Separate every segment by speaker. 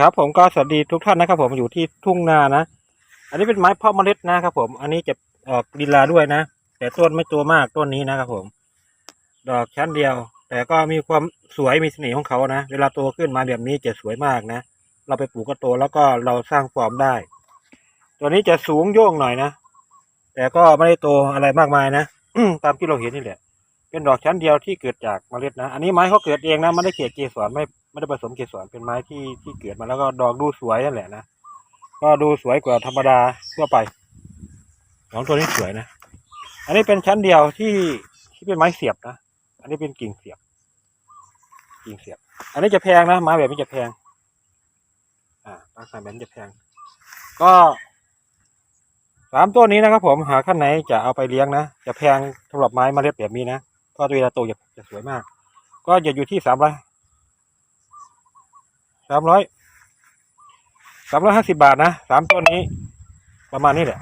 Speaker 1: ครับผมก็สวัสดีทุกท่านนะครับ ผมอยู่ที่ทุ่งนานะ อันนี้เป็นไม้เพาะเมล็ดนะครับ ผม อันนี้จะออกดินลาด้วยนะ แต่ต้นไม่ตัวมากต้นนี้นะครับ ผม ดอกชั้นเดียว แต่ก็มีความสวยมีเสน่ห์ของเขานะเวลาโตขึ้นมาแบบนี้จะสวยมากนะ เราไปปลูกก็โตแล้วก็เราสร้างฟอร์มได้ ตัวนี้จะสูงโย่งหน่อยนะแต่ก็ไม่ได้โตอะไรมากมายนะตามที่เราเห็นนี่แหละ เป็นดอกชั้นเดียวที่เกิดจากเมล็ดนะ อันนี้ไม้เขาเกิดเองนะไม่ได้เกเกสรไม่ไม่ได้ผสมเกสรเป็นไม้ที่ที่เกิดมาแล้วก็ดอกดูสวยนั่นแหละนะก็ดูสวยกว่าธรรมดาทั่วไปสองตัวนี้สวยนะ อันนี้เป็นชั้นเดียวที่ที่เป็นไม้เสียบนะ อันนี้เป็นกิ่งเสียบ กิ่งเสียบ อันนี้จะแพงนะไม้แบบนี้จะแพง อ่าลักษณะแบบนี้จะแพง ก็สามต้นนี้นะครับผมหาขั้นไหนจะเอาไปเลี้ยงนะ จะแพงสำหรับไม้เมล็ดแบบนี้นะ เพราะเวลาโตจะจะสวยมาก ก็จะอยู่ที่สามร้อยสามร้อยสามร้อยห้าสิบาทนะสามต้นนี้ ประมาณนี้แหละ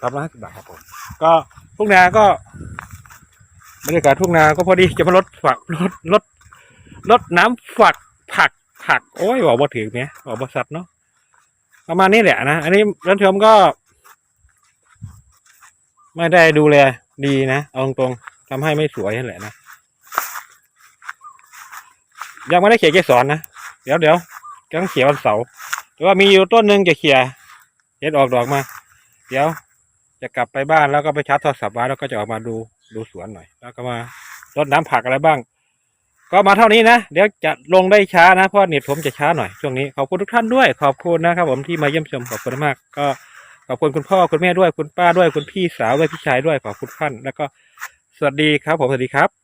Speaker 1: สามร้อยห้าสิบาทครับผม ก็ทุ่งนาก็บรรยากาศทุ่งนาก็พอดีจะมาลดฝักลดลดลดน้ำฝักผักผักโอ้ยบอกว่าถือไหมบอกว่าสัตว์เนาะประมาณนี้แหละนะ อันนี้ท่านผู้ชมก็ ไม่ได้ดูแล ดีนะเอาตรงๆทำให้ไม่สวยนั่นแหละนะยังไม่ได้เขียเกสรนะเดี๋ยวเดี๋ยวกังเขียวันเสาร์แต่ว่ามีอยู่ต้นหนึ่งจะเขียเห็ดออกดอกมา เดี๋ยว จะกลับไปบ้านแล้วก็ไปชาร์จโทรศัพท์ไว้แล้วก็จะออกมาดูดูสวนหน่อย แล้วก็มารดน้ำผักอะไรบ้าง ก็มาเท่านี้นะ เดี๋ยวจะลงได้ช้านะเพราะเน็ตผมจะช้าหน่อยช่วงนี้ขอบคุณทุกท่านด้วย ขอบคุณนะครับผมที่มาเยี่ยมชมขอบคุณมากก็ ขอบคุณคุณพ่อคุณแม่ด้วยคุณป้าด้วยคุณพี่สาวด้วยพี่ชายด้วยขอบคุณท่านแล้วก็สวัสดีครับผมสวัสดีครับ